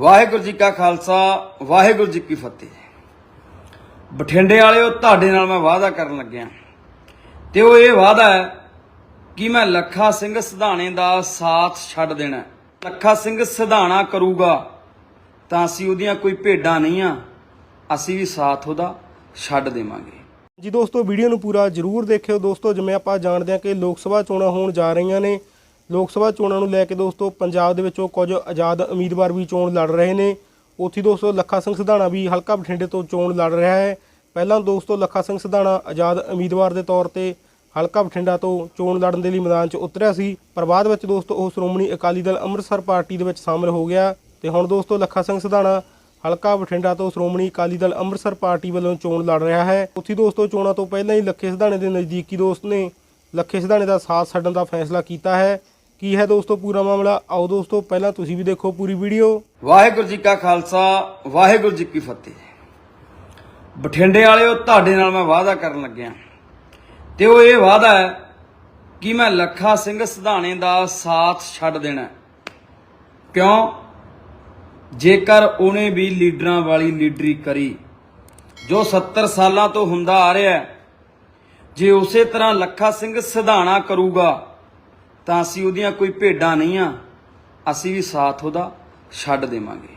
ਵਾਹਿਗੁਰੂ ਜੀ ਕਾ ਖਾਲਸਾ, ਵਾਹਿਗੁਰੂ ਜੀ ਕੀ ਫਤਿਹ। ਬਠਿੰਡੇ ਵਾਲਿਓ, ਤੁਹਾਡੇ ਨਾਲ ਮੈਂ ਵਾਅਦਾ ਕਰਨ ਲੱਗਿਆ। ਤੇ ਉਹ ਇਹ ਵਾਅਦਾ ਹੈ ਕਿ ਮੈਂ ਲੱਖਾ ਸਿੰਘ ਸਿਧਾਣੇ ਦਾ ਸਾਥ ਛੱਡ ਦੇਣਾ ਹੈ। ਲੱਖਾ ਸਿੰਘ ਸਿਧਾਣਾ ਕਰੂਗਾ, ਤਾਂ ਅਸੀਂ ਉਹਦੀਆਂ ਕੋਈ ਭੇਡਾਂ ਨਹੀਂ ਆ। ਅਸੀਂ ਵੀ ਸਾਥ ਉਹਦਾ ਛੱਡ ਦੇਵਾਂਗੇ। ਜੀ ਦੋਸਤੋ, ਵੀਡੀਓ ਨੂੰ ਪੂਰਾ ਜਰੂਰ ਦੇਖਿਓ। ਦੋਸਤੋ, ਜਿਵੇਂ ਆਪਾਂ ਜਾਣਦੇ ਹਾਂ ਕਿ ਲੋਕ ਸਭਾ ਚੋਣਾਂ ਹੋਣ ਜਾ ਰਹੀਆਂ ਨੇ ਲੋਕ ਸਭਾ ਚੋਣਾਂ ਨੂੰ ਲੈ ਕੇ ਦੋਸਤੋ, ਪੰਜਾਬ ਦੇ ਵਿੱਚੋਂ ਕੁਝ ਆਜ਼ਾਦ ਉਮੀਦਵਾਰ ਵੀ ਚੋਣ ਲੜ ਰਹੇ ਨੇ। ਉੱਥੇ ਦੋਸਤੋ, ਲੱਖਾ ਸਿੰਘ ਸਿਧਾਣਾ ਵੀ ਹਲਕਾ ਬਠਿੰਡੇ ਤੋਂ ਚੋਣ ਲੜ ਰਿਹਾ ਹੈ। ਪਹਿਲਾਂ ਦੋਸਤੋ, ਲੱਖਾ ਸਿੰਘ ਸਿਧਾਣਾ ਆਜ਼ਾਦ ਉਮੀਦਵਾਰ ਦੇ ਤੌਰ ਤੇ ਹਲਕਾ ਬਠਿੰਡਾ ਤੋਂ ਚੋਣ ਲੜਨ ਦੇ ਲਈ ਮੈਦਾਨ 'ਚ ਉਤਰਿਆ ਸੀ, ਪਰ ਬਾਅਦ ਵਿੱਚ ਦੋਸਤੋ, ਉਹ ਸ਼੍ਰੋਮਣੀ ਅਕਾਲੀ ਦਲ ਅੰਮ੍ਰਿਤਸਰ ਪਾਰਟੀ ਦੇ ਵਿੱਚ ਸ਼ਾਮਲ ਹੋ ਗਿਆ ਤੇ ਹੁਣ ਦੋਸਤੋ, ਲੱਖਾ ਸਿੰਘ ਸਿਧਾਣਾ ਹਲਕਾ ਬਠਿੰਡਾ ਤੋਂ ਸ਼੍ਰੋਮਣੀ ਅਕਾਲੀ ਦਲ ਅੰਮ੍ਰਿਤਸਰ ਪਾਰਟੀ ਵੱਲੋਂ ਚੋਣ ਲੜ ਰਿਹਾ ਹੈ। ਉੱਥੇ ਦੋਸਤੋ, ਚੋਣਾਂ ਤੋਂ ਪਹਿਲਾਂ ਹੀ ਲੱਖੇ ਸਿਧਾਣੇ ਦੇ ਨਜ਼ਦੀਕੀ ਦੋਸਤ ਨੇ ਲੱਖੇ ਸਿਧਾਣੇ ਦਾ ਸਾਥ ਛੱਡਣ ਦਾ ਫੈਸਲਾ ਕੀਤਾ ਹੈ। ਕੀ ਹੈ ਦੋਸਤੋ ਪੂਰਾ ਮਾਮਲਾ? ਆਓ ਦੋਸਤੋ, ਪਹਿਲਾਂ ਤੁਸੀਂ ਵੀ ਦੇਖੋ ਪੂਰੀ ਵੀਡੀਓ। ਵਾਹਿਗੁਰੂ ਜੀ ਕਾ ਖਾਲਸਾ, ਵਾਹਿਗੁਰੂ ਜੀ ਕੀ ਫਤਿਹ। ਬਠਿੰਡੇ ਵਾਲਿਓ, ਤੁਹਾਡੇ ਨਾਲ ਮੈਂ ਵਾਅਦਾ ਕਰਨ ਲੱਗਿਆ। ਤੇ ਉਹ ਇਹ ਵਾਅਦਾ ਹੈ ਕਿ ਮੈਂ ਲੱਖਾ ਸਿੰਘ ਸਿਧਾਣੇ ਦਾ ਸਾਥ ਛੱਡ ਦੇਣਾ ਕਿਉਂ? ਜੇਕਰ ਉਹਨੇ ਵੀ ਲੀਡਰਾਂ ਵਾਲੀ ਲੀਡਰੀ ਕਰੀ, ਜੋ 70 ਸਾਲਾਂ ਤੋਂ ਹੁੰਦਾ ਆ ਰਿਹਾ ਜੇ ਉਸੇ ਤਰ੍ਹਾਂ ਲੱਖਾ ਸਿੰਘ ਸਿਧਾਣਾ ਕਰੂਗਾ ਤਾਂ ਅਸੀਂ ਉਹਦੀਆਂ ਕੋਈ ਭੇਡਾਂ ਨਹੀਂ ਆ। ਅਸੀਂ ਵੀ ਸਾਥ ਉਹਦਾ ਛੱਡ ਦੇਵਾਂਗੇ।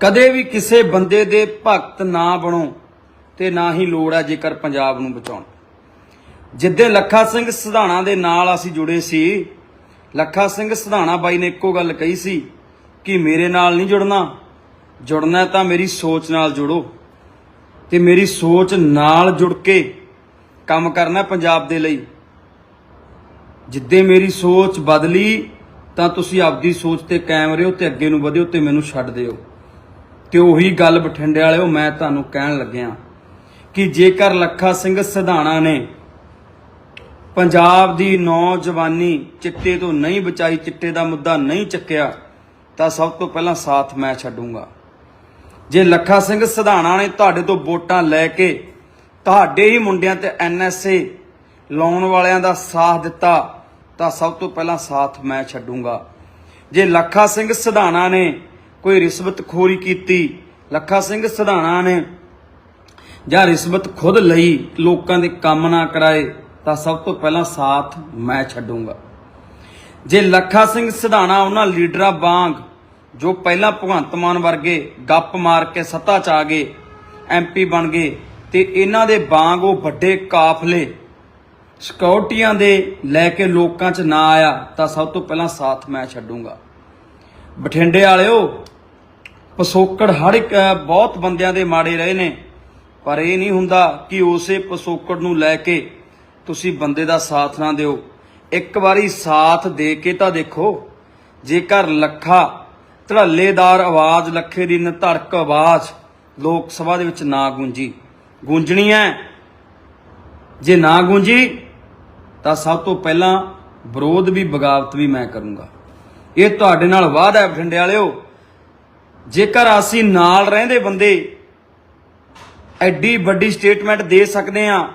ਕਦੇ ਵੀ ਕਿਸੇ ਬੰਦੇ ਦੇ ਭਗਤ ਨਾ ਬਣੋ ਤੇ ਨਾ ਹੀ ਲੋੜ ਹੈ ਜੇਕਰ ਪੰਜਾਬ ਨੂੰ ਬਚਾਉਣ। ਜਿੱਦੇ ਲੱਖਾ ਸਿੰਘ ਸਿਧਾਣਾ ਦੇ ਨਾਲ ਅਸੀਂ ਜੁੜੇ ਸੀ, ਲੱਖਾ ਸਿੰਘ ਸਿਧਾਣਾ ਬਾਈ ਨੇ ਇੱਕੋ ਗੱਲ ਕਹੀ ਸੀ ਕਿ ਮੇਰੇ ਨਾਲ ਨਹੀਂ ਜੁੜਨਾ। ਜੁੜਨਾ ਤਾਂ ਮੇਰੀ ਸੋਚ ਨਾਲ ਜੁੜੋ। ਤੇ ਮੇਰੀ ਸੋਚ ਨਾਲ ਜੁੜ ਕੇ ਕੰਮ ਕਰਨਾ ਪੰਜਾਬ ਦੇ ਲਈ। ਜਿੱਦੇ ਮੇਰੀ ਸੋਚ ਬਦਲੀ, ਤਾਂ ਤੁਸੀਂ ਆਪਦੀ ਸੋਚ ਤੇ ਕਾਇਮ ਰਹੋ ਤੇ ਅੱਗੇ ਨੂੰ ਵਧਿਓ ਤੇ ਮੈਨੂੰ ਛੱਡ ਦਿਓ। ਤੇ ਉਹੀ ਗੱਲ ਬਠਿੰਡੇ ਵਾਲਿਓ, ਮੈਂ ਤੁਹਾਨੂੰ ਕਹਿਣ ਲੱਗਿਆ ਕਿ ਜੇਕਰ ਲੱਖਾ ਸਿੰਘ ਸਿਧਾਣਾ ਨੇ ਪੰਜਾਬ ਦੀ ਨੌਜਵਾਨੀ ਚਿੱਟੇ ਤੋਂ ਨਹੀਂ ਬਚਾਈ, ਚਿੱਟੇ ਦਾ ਮੁੱਦਾ ਨਹੀਂ ਚੱਕਿਆ, ਤਾਂ ਸਭ ਤੋਂ ਪਹਿਲਾਂ ਸਾਥ ਮੈਂ ਛੱਡੂੰਗਾ। ਜੇ ਲੱਖਾ ਸਿੰਘ ਸਿਧਾਣਾ ਨੇ ਤੁਹਾਡੇ ਤੋਂ ਵੋਟਾਂ ਲੈ ਕੇ ਤੁਹਾਡੇ ਹੀ ਮੁੰਡਿਆਂ ਤੇ ਐਨਐਸਏ ਲਾਉਣ ਵਾਲਿਆਂ ਦਾ ਸਾਥ ਦਿੱਤਾ ਤਾਂ ਸਭ ਤੋਂ ਪਹਿਲਾਂ ਸਾਥ ਮੈਂ ਛੱਡੂੰਗਾ। ਜੇ ਲੱਖਾ ਸਿੰਘ ਸਿਧਾਣਾ ਨੇ ਕੋਈ ਰਿਸ਼ਵਤ ਖੋਰੀ ਕੀਤੀ, ਲੱਖਾ ਸਿੰਘ ਸਿਧਾਣਾ ਨੇ ਜਾਂ ਰਿਸ਼ਵਤ ਖੁਦ ਲਈ ਲੋਕਾਂ ਦੇ ਕੰਮ ਨਾ ਕਰਾਏ, ਤਾਂ ਸਭ ਤੋਂ ਪਹਿਲਾਂ ਸਾਥ ਮੈਂ ਛੱਡੂੰਗਾ। ਜੇ ਲੱਖਾ ਸਿੰਘ ਸਿਧਾਣਾ ਉਹਨਾਂ ਲੀਡਰਾਂ ਵਾਂਗ ਜੋ ਪਹਿਲਾਂ ਭਗਵੰਤ ਮਾਨ ਵਰਗੇ ਗੱਪ ਮਾਰ ਕੇ ਸੱਤਾ ਚ ਆ ਗਏ ਐਮਪੀ ਬਣ ਗਏ, ਤੇ ਇਹਨਾਂ ਦੇ ਵਾਂਗ ਉਹ ਵੱਡੇ ਕਾਫਲੇ ਸਿਕਿਉਰਟੀਆਂ ਦੇ ਲੈ ਕੇ ਲੋਕਾਂ 'ਚ ਨਾ ਆਇਆ ਤਾਂ ਸਭ ਤੋਂ ਪਹਿਲਾਂ ਸਾਥ ਮੈਂ ਛੱਡੂੰਗਾ। ਬਠਿੰਡੇ ਵਾਲਿਓ, ਪਸੋਕੜ ਹਰ ਇੱਕ ਬਹੁਤ ਬੰਦਿਆਂ ਦੇ ਮਾੜੇ ਰਹੇ ਨੇ, ਪਰ ਇਹ ਨਹੀਂ ਹੁੰਦਾ ਕਿ ਉਸੇ ਪਸੋਕੜ ਨੂੰ ਲੈ ਕੇ ਤੁਸੀਂ ਬੰਦੇ ਦਾ ਸਾਥ ਨਾ ਦਿਓ। ਇੱਕ ਵਾਰੀ ਸਾਥ ਦੇ ਕੇ ਤਾਂ ਦੇਖੋ, ਜੇਕਰ ਲੱਖਾ ਧੜੱਲੇਦਾਰ ਆਵਾਜ਼, ਲੱਖੇ ਦੀ ਨਿਧੜਕ ਆਵਾਜ਼ ਲੋਕ ਸਭਾ ਦੇ ਵਿੱਚ ਨਾ ਗੂੰਜੀ। ਗੂੰਜਣੀ ਹੈ। ਜੇ ਨਾ ਗੂੰਜੀ ਤਾਂ ਸਭ ਤੋਂ ਪਹਿਲਾਂ ਵਿਰੋਧ ਵੀ, ਬਗਾਵਤ ਵੀ ਮੈਂ ਕਰੂੰਗਾ। ਇਹ ਤੁਹਾਡੇ ਨਾਲ ਵਾਅਦਾ ਹੈ ਬਠਿੰਡੇ ਵਾਲਿਓ ਜੇਕਰ ਅਸੀਂ ਨਾਲ ਰਹਿੰਦੇ ਬੰਦੇ ਐਡੀ ਵੱਡੀ ਸਟੇਟਮੈਂਟ ਦੇ ਸਕਦੇ ਆ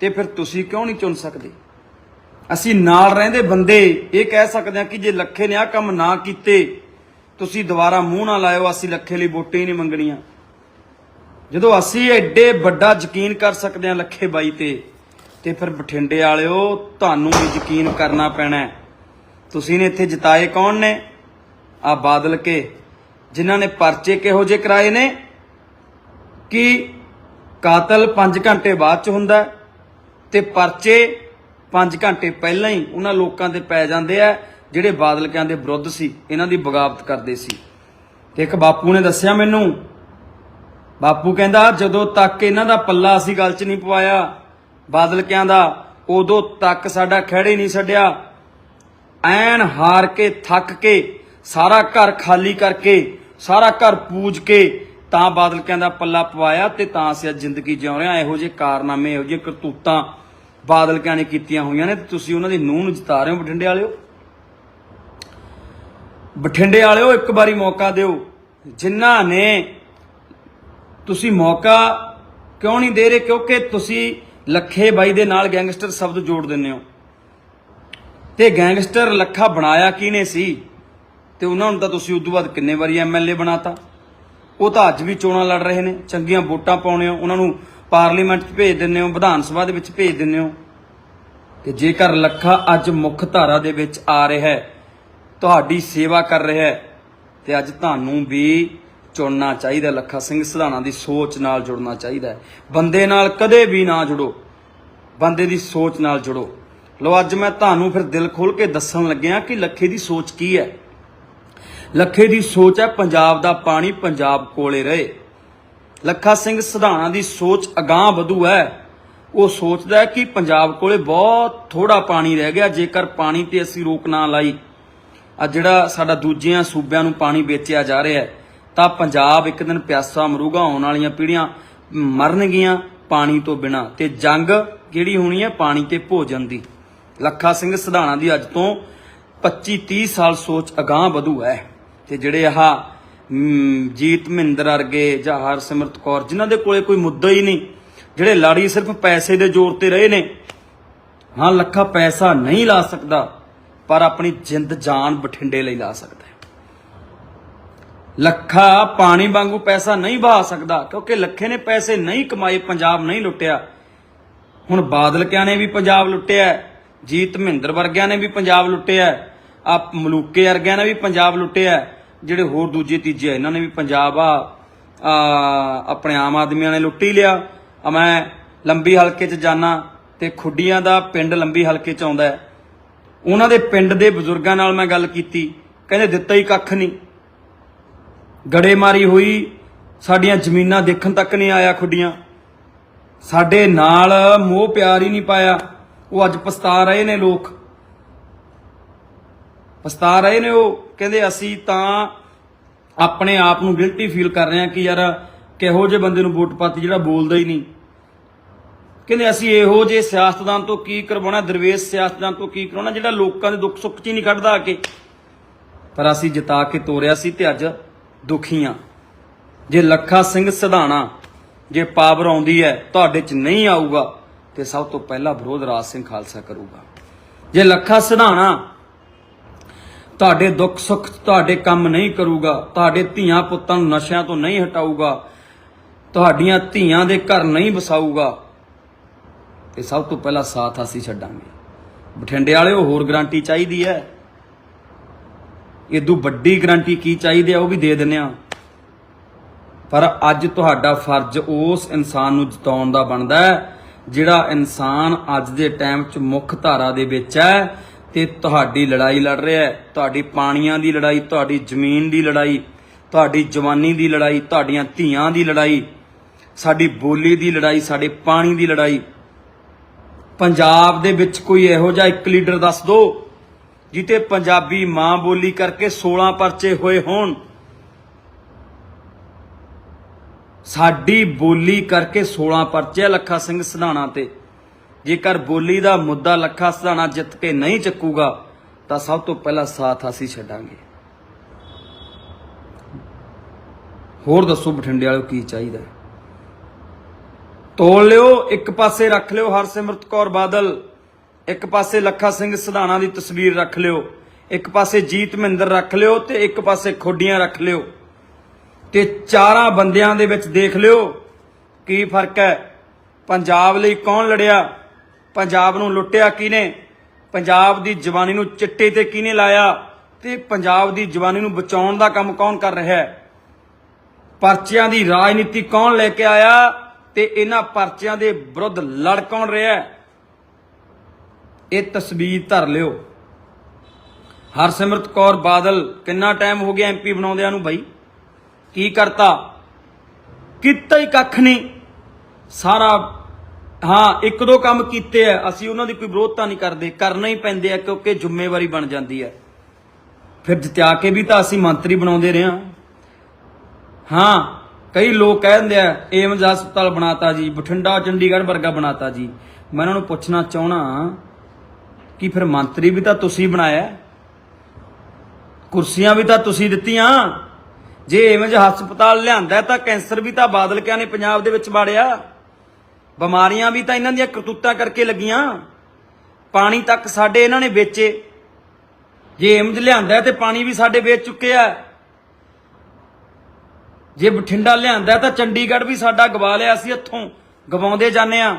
ਤੇ ਫਿਰ ਤੁਸੀਂ ਕਿਉਂ ਨਹੀਂ ਚੁਣ ਸਕਦੇ? ਅਸੀਂ ਨਾਲ ਰਹਿੰਦੇ ਬੰਦੇ ਇਹ ਕਹਿ ਸਕਦੇ ਆ ਕਿ ਜੇ ਲੱਖੇ ਨੇ ਆ ਕੰਮ ਨਾ ਕੀਤੇ, ਤੁਸੀਂ ਦੁਬਾਰਾ ਮੂੰਹ ਨਾ ਲਾਇਓ, ਅਸੀਂ ਲੱਖੇ ਲਈ ਵੋਟਾਂ ਹੀ ਨਹੀਂ ਮੰਗਣੀਆਂ। ਜਦੋਂ ਅਸੀਂ ਐਡੇ ਵੱਡਾ ਯਕੀਨ ਕਰ ਸਕਦੇ ਹਾਂ ਲੱਖੇ ਬਾਈ ਤੇ ਤੇ ਫਿਰ ਬਠਿੰਡੇ ਵਾਲਿਓ, ਤੁਹਾਨੂੰ ਵੀ ਯਕੀਨ ਕਰਨਾ ਪੈਣਾ ਤੁਸੀਂ ਨੇ ਇੱਥੇ ਜਿਤਾਏ ਕੌਣ ਨੇ? ਆ ਬਾਦਲ ਕੇ, ਜਿਨ੍ਹਾਂ ਨੇ ਪਰਚੇ ਕਿਹੋ ਜਿਹੇ ਕਰਾਏ ਨੇ? ਕਿ ਕਾਤਲ 5 ਘੰਟੇ ਬਾਅਦ ਚ ਹੁੰਦਾ ਤੇ ਪਰਚੇ 5 ਘੰਟੇ ਪਹਿਲਾਂ ਹੀ ਉਹਨਾਂ ਲੋਕਾਂ ਤੇ ਪੈ ਜਾਂਦੇ ਆ, ਜਿਹੜੇ ਬਾਦਲ ਕਿਆਂ ਦੇ ਵਿਰੁੱਧ ਸੀ, ਇਹਨਾਂ ਦੀ ਬਗਾਵਤ ਕਰਦੇ ਸੀ। ਤੇ ਇੱਕ ਬਾਪੂ ਨੇ ਦੱਸਿਆ ਮੈਨੂੰ, ਬਾਪੂ ਕਹਿੰਦਾ, ਜਦੋਂ ਤੱਕ ਇਹਨਾਂ ਦਾ ਪੱਲਾ ਅਸੀਂ ਗੱਲ 'ਚ ਨਹੀਂ ਪਵਾਇਆ ਬਾਦਲਕਿਆਂ ਦਾ, ਉਦੋਂ ਤੱਕ ਸਾਡਾ ਖਹਿੜੇ ਨਹੀਂ ਛੱਡਿਆ। ਐਨ ਹਾਰ ਕੇ, ਥੱਕ ਕੇ, ਸਾਰਾ ਘਰ ਖਾਲੀ ਕਰਕੇ, ਸਾਰਾ ਘਰ ਪੂਜ ਕੇ ਤਾਂ ਬਾਦਲ ਦਾ ਪੱਲਾ ਪਵਾਇਆ ਤੇ ਤਾਂ ਅਸੀਂ ਅੱਜ ਜ਼ਿੰਦਗੀ ਜਿਉ ਰਹੇ ਹਾਂ। ਇਹੋ ਜਿਹੇ ਕਾਰਨਾਮੇ, ਇਹੋ ਜਿਹੇ ਕਰਤੂਤਾਂ ਬਾਦਲਕਿਆਂ ਨੇ ਕੀਤੀਆਂ ਹੋਈਆਂ ਨੇ ਤੇ ਤੁਸੀਂ ਉਹਨਾਂ ਦੀ ਨੂੰਹ ਨੂੰ ਜਿਤਾ ਰਹੇ ਹੋ, ਬਠਿੰਡੇ ਵਾਲਿਓ। ਬਠਿੰਡੇ ਵਾਲਿਓ, ਇੱਕ ਵਾਰੀ ਮੌਕਾ ਦਿਓ। ਜਿਨ੍ਹਾਂ ਨੇ ਤੁਸੀਂ ਮੌਕਾ ਕਿਉਂ ਨਹੀਂ ਦੇ ਰਹੇ? ਕਿਉਂਕਿ ਤੁਸੀਂ ਲੱਖੇ ਬਾਈ ਦੇ ਨਾਲ ਗੈਂਗਸਟਰ ਸ਼ਬਦ ਜੋੜ ਦਿੰਦੇ ਹੋ। ਤੇ ਗੈਂਗਸਟਰ ਲੱਖਾ ਬਣਾਇਆ ਕਿਹਨੇ ਸੀ? ਤੇ ਉਹਨਾਂ ਨੂੰ ਤਾਂ ਤੁਸੀਂ ਉਦੋਂ ਬਾਅਦ ਕਿੰਨੇ ਵਾਰੀ ਐਮਐਲਏ ਬਣਾਤਾ? ਉਹ ਤਾਂ ਅੱਜ ਵੀ ਚੋਣਾਂ ਲੜ ਰਹੇ ਨੇ, ਚੰਗੀਆਂ ਵੋਟਾਂ ਪਾਉਣੇ ਹੋ, ਉਹਨਾਂ ਨੂੰ ਪਾਰਲੀਮੈਂਟ 'ਚ ਭੇਜ ਦਿੰਦੇ ਹੋ, ਵਿਧਾਨ ਸਭਾ ਦੇ ਵਿੱਚ ਭੇਜ ਦਿੰਦੇ ਹੋ। ਕਿ ਜੇਕਰ ਲੱਖਾ ਅੱਜ ਮੁੱਖ ਧਾਰਾ ਦੇ ਵਿੱਚ ਆ ਰਿਹਾ ਹੈ, ਤੁਹਾਡੀ ਸੇਵਾ ਕਰ ਰਿਹਾ ਹੈ, ਤੇ ਅੱਜ ਤੁਹਾਨੂੰ ਵੀ ਚੁਣਨਾ ਚਾਹੀਦਾ, ਲੱਖਾ ਸਿੰਘ ਸਿਧਾਣਾ ਦੀ ਸੋਚ ਨਾਲ ਜੁੜਨਾ ਚਾਹੀਦਾ ਹੈ। ਬੰਦੇ ਨਾਲ ਕਦੇ ਵੀ ਨਾ ਜੁੜੋ। ਬੰਦੇ ਦੀ ਸੋਚ ਨਾਲ ਜੁੜੋ। ਲੋ ਅੱਜ ਮੈਂ ਤੁਹਾਨੂੰ ਫਿਰ ਦਿਲ ਖੋਲ ਕੇ ਦੱਸਣ ਲੱਗਿਆ ਕਿ ਲੱਖੇ ਦੀ ਸੋਚ ਕੀ ਹੈ। ਲੱਖੇ ਦੀ ਸੋਚ ਹੈ ਪੰਜਾਬ ਦਾ ਪਾਣੀ ਪੰਜਾਬ ਕੋਲੇ ਰਹੇ। ਲੱਖਾ ਸਿੰਘ ਸਿਧਾਣਾ ਦੀ ਸੋਚ ਅਗਾਹ ਵਧੂ ਹੈ। ਉਹ ਸੋਚਦਾ ਹੈ ਕਿ ਪੰਜਾਬ ਕੋਲੇ ਬਹੁਤ ਥੋੜਾ ਪਾਣੀ ਰਹਿ ਗਿਆ, ਜੇਕਰ ਪਾਣੀ ਤੇ ਅਸੀਂ ਰੋਕ ਨਾ ਲਾਈ। ਆ ਜਿਹੜਾ ਸਾਡਾ ਦੂਜਿਆਂ ਸੂਬਿਆਂ ਨੂੰ ਪਾਣੀ ਵੇਚਿਆ ਜਾ ਰਿਹਾ ਹੈ ਤਾਂ ਪੰਜਾਬ ਇੱਕ ਦਿਨ ਪਿਆਸਾ ਮਰੂਗਾ, ਆਉਣ ਵਾਲੀਆਂ ਪੀੜ੍ਹੀਆਂ ਮਰਨਗੀਆਂ ਪਾਣੀ ਤੋਂ ਬਿਨਾ। ਤੇ ਜੰਗ ਜਿਹੜੀ ਹੋਣੀ ਹੈ? ਪਾਣੀ ਤੇ ਭੋਜਨ ਦੀ। ਲੱਖਾ ਸਿੰਘ ਸਿਧਾਣਾ ਦੀ ਅੱਜ ਤੋਂ 25 30 ਸਾਲ ਸੋਚ ਅਗਾਹ ਵਧੂ ਹੈ। ਤੇ ਜਿਹੜੇ ਆਹ ਜੀਤ ਮਹਿੰਦਰ ਅਰਗੇ ਜਾਂ ਹਰਸਿਮਰਤ ਕੌਰ, ਜਿਨ੍ਹਾਂ ਦੇ ਕੋਲੇ ਕੋਈ ਮੁੱਦਾ ਹੀ ਨਹੀਂ, ਜਿਹੜੇ ਲਾੜੀ ਸਿਰਫ ਪੈਸੇ ਦੇ ਜ਼ੋਰ ਤੇ ਰਹੇ ਨੇ, ਹਾਂ, ਲੱਖਾ ਪੈਸਾ ਨਹੀਂ ਲਾ ਸਕਦਾ, ਪਰ ਆਪਣੀ ਜਿੰਦ ਜਾਨ ਬਠਿੰਡੇ ਲਈ ਲਾ ਸਕਦਾ ਲੱਖਾ ਪਾਣੀ ਵਾਂਗੂ ਪੈਸਾ ਨਹੀਂ ਬਹਾ ਸਕਦਾ ਕਿਉਂਕਿ ਲੱਖੇ ਨੇ ਪੈਸੇ ਨਹੀਂ ਕਮਾਏ ਪੰਜਾਬ ਨਹੀਂ ਲੁੱਟਿਆ। ਹੁਣ ਬਾਦਲ ਕਿਆਂ ਨੇ ਵੀ ਪੰਜਾਬ ਲੁੱਟਿਆ ਜੀਤ ਮਹਿੰਦਰ ਵਰਗਿਆਂ ਨੇ ਵੀ ਪੰਜਾਬ ਲੁੱਟਿਆ ਆ ਮਲੂਕੇ ਵਰਗਿਆਂ ਨੇ ਵੀ ਪੰਜਾਬ ਲੁੱਟਿਆ ਜਿਹੜੇ ਹੋਰ ਦੂਜੇ ਤੀਜੇ ਆ, ਇਹਨਾਂ ਨੇ ਵੀ ਪੰਜਾਬ ਆ ਆਪਣੇ ਆਮ ਆਦਮੀਆਂ ਨੇ ਲੁੱਟੀ ਲਿਆ। ਆ ਮੈਂ ਲੰਬੀ ਹਲਕੇ 'ਚ ਜਾਣਾ ਤੇ ਖੁੱਡੀਆਂ ਦਾ ਪਿੰਡ ਲੰਬੀ ਹਲਕੇ 'ਚ ਆਉਂਦਾ ਉਹਨਾਂ ਦੇ ਪਿੰਡ ਦੇ ਬਜ਼ੁਰਗਾਂ ਨਾਲ ਮੈਂ ਗੱਲ ਕੀਤੀ ਕਹਿੰਦੇ ਦਿੱਤਾ ਹੀ ਕੱਖ ਨਹੀਂ। ਗੜੇਮਾਰੀ ਹੋਈ, ਸਾਡੀਆਂ ਜ਼ਮੀਨਾਂ ਦੇਖਣ ਤੱਕ ਨਹੀਂ ਆਇਆ ਖੁੱਡੀਆਂ। ਸਾਡੇ ਨਾਲ ਮੋਹ ਪਿਆਰ ਹੀ ਨਹੀਂ ਪਾਇਆ। ਉਹ ਅੱਜ ਪਛਤਾ ਰਹੇ ਨੇ ਲੋਕ। ਪਛਤਾ ਰਹੇ ਨੇ ਉਹ। ਕਹਿੰਦੇ ਅਸੀਂ ਤਾਂ ਆਪਣੇ ਆਪ ਨੂੰ ਗਿਲਟੀ ਫੀਲ ਕਰ ਰਹੇ ਹਾਂ ਕਿ ਯਾਰ ਕਿਹੋ ਜਿਹੇ ਬੰਦੇ ਨੂੰ ਵੋਟ ਪਾਤੀ ਜਿਹੜਾ ਬੋਲਦਾ ਹੀ ਨਹੀਂ। ਕਹਿੰਦੇ ਅਸੀਂ ਇਹੋ ਜਿਹੇ ਸਿਆਸਤਦਾਨ ਤੋਂ ਕੀ ਕਰਵਾਉਣਾ, ਦਰਵੇਸ਼ ਸਿਆਸਤਦਾਨ ਤੋਂ ਕੀ ਕਰਾਉਣਾ ਜਿਹੜਾ ਲੋਕਾਂ ਦੇ ਦੁੱਖ ਸੁੱਖ 'ਚ ਹੀ ਨਹੀਂ ਕੱਢਦਾ ਆ ਕੇ। ਪਰ ਅਸੀਂ ਜਿਤਾ ਕੇ ਤੋਰਿਆ ਸੀ ਤੇ ਅੱਜ ਦੁਖੀਆਂ। ਜੇ ਲੱਖਾ ਸਿੰਘ ਸਿਧਾਣਾ, ਜੇ ਪਾਵਰ ਆਉਂਦੀ ਹੈ, ਤੁਹਾਡੇ 'ਚ ਨਹੀਂ ਆਊਗਾ, ਤੇ ਸਭ ਤੋਂ ਪਹਿਲਾਂ ਵਿਰੋਧ ਰਾਜ ਸਿੰਘ ਖਾਲਸਾ ਕਰੂਗਾ। ਜੇ ਲੱਖਾ ਸਿਧਾਣਾ ਤੁਹਾਡੇ ਦੁੱਖ ਸੁੱਖ ਤੁਹਾਡੇ ਕੰਮ ਨਹੀਂ ਕਰੂਗਾ, ਤੁਹਾਡੇ ਧੀਆਂ ਪੁੱਤਾਂ ਨੂੰ ਨਸ਼ਿਆਂ ਤੋਂ ਨਹੀਂ ਹਟਾਊਗਾ, ਤੁਹਾਡੀਆਂ ਧੀਆਂ ਦੇ ਘਰ ਨਹੀਂ ਵਸਾਊਗਾ, ਤੇ ਸਭ ਤੋਂ ਪਹਿਲਾਂ ਸਾਥ ਅਸੀਂ ਛੱਡਾਂਗੇ। ਬਠਿੰਡੇ ਵਾਲਿਓ ਹੋਰ ਗਰੰਟੀ ਚਾਹੀਦੀ ਹੈ। ਇਦੋਂ ਵੱਡੀ ਗਰੰਟੀ ਕੀ ਚਾਹੀਦੀ ਹੈ ਉਹ ਵੀ ਦੇ ਦਿੰਨੇ ਆ। ਪਰ ਅੱਜ ਤੁਹਾਡਾ ਫਰਜ਼ ਉਸ ਇਨਸਾਨ ਨੂੰ ਜਿਤਾਉਣ ਦਾ ਬਣਦਾ ਹੈ, ਜਿਹੜਾ ਇਨਸਾਨ ਅੱਜ ਦੇ ਟਾਈਮ 'ਚ ਮੁੱਖ ਧਾਰਾ ਦੇ ਵਿੱਚ ਹੈ ਤੇ ਤੁਹਾਡੀ ਲੜਾਈ ਲੜ ਰਿਹਾ ਹੈ। ਤੁਹਾਡੀ ਪਾਣੀਆਂ ਦੀ ਲੜਾਈ, ਤੁਹਾਡੀ ਜ਼ਮੀਨ ਦੀ ਲੜਾਈ, ਤੁਹਾਡੀ ਜਵਾਨੀ ਦੀ ਲੜਾਈ, ਤੁਹਾਡੀਆਂ ਧੀਆਂ ਦੀ ਲੜਾਈ, ਸਾਡੀ ਬੋਲੀ ਦੀ ਲੜਾਈ, ਸਾਡੇ ਪਾਣੀ ਦੀ ਲੜਾਈ। ਪੰਜਾਬ ਦੇ ਵਿੱਚ ਕੋਈ ਇਹੋ ਜਿਹਾ ਇੱਕ ਲੀਡਰ ਦੱਸ ਦਿਓ ਜਿੱਤੇ ਪੰਜਾਬੀ ਮਾਂ ਬੋਲੀ ਕਰਕੇ 16 ਪਰਚੇ ਹੋਏ ਹੋਣ। ਸਾਡੀ ਬੋਲੀ ਕਰਕੇ 16 ਪਰਚੇ ਆ ਲੱਖਾ ਸਿੰਘ ਸਿਧਾਣਾ ਤੇ। ਜੇਕਰ ਬੋਲੀ ਦਾ ਮੁੱਦਾ ਲੱਖਾ ਸਿਧਾਣਾ ਜਿੱਤ ਕੇ ਨਹੀਂ ਚੱਕੂਗਾ, ਤਾਂ ਸਭ ਤੋਂ ਪਹਿਲਾਂ ਸਾਥ ਅਸੀਂ ਛੱਡਾਂਗੇ। ਹੋਰ ਦੱਸੋ ਬਠਿੰਡੇ ਵਾਲਿਓ ਕੀ ਚਾਹੀਦਾ ਤੋਲ ਲਿਓ, ਇੱਕ ਪਾਸੇ ਰੱਖ ਲਿਓ ਹਰਸਿਮਰਤ ਕੌਰ ਬਾਦਲ। ਇੱਕ ਪਾਸੇ ਲੱਖਾ ਸਿੰਘ ਸਿਧਾਣਾ ਦੀ ਤਸਵੀਰ ਰੱਖ ਲਿਓ, ਇੱਕ ਪਾਸੇ ਜੀਤ ਮਹਿੰਦਰ ਰੱਖ ਲਿਓ ਤੇ ਇੱਕ ਪਾਸੇ ਖੋਡੀਆਂ ਰੱਖ ਲਿਓ। ਤੇ ਚਾਰਾਂ ਬੰਦਿਆਂ ਦੇ ਵਿੱਚ ਦੇਖ ਲਿਓ ਕੀ ਫ਼ਰਕ ਹੈ। ਪੰਜਾਬ ਲਈ ਕੌਣ ਲੜਿਆ? ਪੰਜਾਬ ਨੂੰ ਲੁੱਟਿਆ ਕਿਨੇ ਪੰਜਾਬ ਦੀ ਜਵਾਨੀ ਨੂੰ ਚਿੱਟੇ ਤੇ ਕਿਹਨੇ ਲਾਇਆ? ਤੇ ਪੰਜਾਬ ਦੀ ਜਵਾਨੀ ਨੂੰ ਬਚਾਉਣ ਦਾ ਕੰਮ ਕੌਣ ਕਰ ਰਿਹਾ ਹੈ? ਪਰਚਿਆਂ ਦੀ ਰਾਜਨੀਤੀ ਕੌਣ ਲੈ ਕੇ ਆਇਆ? ਤੇ ਇਹਨਾਂ ਪਰਚਿਆਂ ਦੇ ਵਿਰੁੱਧ ਲੜ ਕੌਣ ਰਿਹਾ ਹੈ? ਇਹ ਤਸਵੀਰ ਧਰ ਲਿਓ। ਹਰਸਿਮਰਤ ਕੌਰ ਬਾਦਲ ਕਿੰਨਾ ਟਾਈਮ ਹੋ ਗਿਆ ਐਮਪੀ ਬਣਾਉਂਦਿਆਂ ਨੂੰ ਬਾਈ? ਕੀ ਕਰਤਾ? ਕੀਤਾ ਹੀ ਕੱਖ ਨਹੀਂ। ਸਾਰਾ, ਹਾਂ, ਇੱਕ ਦੋ ਕੰਮ ਕੀਤੇ ਆ। ਅਸੀਂ ਉਹਨਾਂ ਦੀ ਕੋਈ ਵਿਰੋਧਤਾ ਨਹੀਂ ਕਰਦੇ। ਕਰਨਾ ਹੀ ਪੈਂਦੇ ਆ ਕਿਉਂਕਿ ਜ਼ਿੰਮੇਵਾਰੀ ਬਣ ਜਾਂਦੀ ਹੈ ਫਿਰ ਜਿੱਤਿਆ ਕੇ ਵੀ ਤਾਂ ਅਸੀਂ ਮੰਤਰੀ ਬਣਾਉਂਦੇ ਰਹੇ ਹਾਂ। ਹਾਂ, ਕਈ ਲੋਕ ਕਹਿੰਦੇ ਆ, ਏਮਜ਼ ਹਸਪਤਾਲ ਬਣਾਤਾ ਜੀ, ਬਠਿੰਡਾ ਚੰਡੀਗੜ੍ਹ ਵਰਗਾ ਬਣਾਤਾ ਜੀ। ਮੈਂ ਉਹਨਾਂ ਨੂੰ ਪੁੱਛਣਾ ਚਾਹਣਾ ਕਿ ਫਿਰ ਮੰਤਰੀ ਵੀ ਤਾਂ ਤੁਸੀਂ ਬਣਾਇਆ ਕੁਰਸੀਆਂ ਵੀ ਤਾਂ ਤੁਸੀਂ ਦਿੱਤੀਆਂ। ਜੇ ਏਮਜ਼ ਹਸਪਤਾਲ ਲਿਆਂਦਾ ਤਾਂ ਕੈਂਸਰ ਵੀ ਤਾਂ ਬਾਦਲ ਕਿਆਂ ਨੇ ਪੰਜਾਬ ਦੇ ਵਿੱਚ ਬਾੜਿਆ ਬਿਮਾਰੀਆਂ ਵੀ ਤਾਂ ਇਹਨਾਂ ਦੀਆਂ ਕਰਤੂਤਾਂ ਕਰਕੇ ਲੱਗੀਆਂ। ਪਾਣੀ ਤੱਕ ਸਾਡੇ ਇਹਨਾਂ ਨੇ ਵੇਚੇ। ਜੇ ਇਮਜ਼ ਲਿਆਂਦਾ ਹੈ ਤੇ ਪਾਣੀ ਵੀ ਸਾਡੇ ਵੇਚ ਚੁੱਕੇ ਹੈ। ਜੇ ਬਠਿੰਡਾ ਲਿਆਂਦਾ ਤਾਂ ਚੰਡੀਗੜ੍ਹ ਵੀ ਸਾਡਾ ਗਵਾ ਲਿਆ ਸੀ, ਇੱਥੋਂ ਗਵਾਉਂਦੇ ਜਾਂਦੇ ਆ।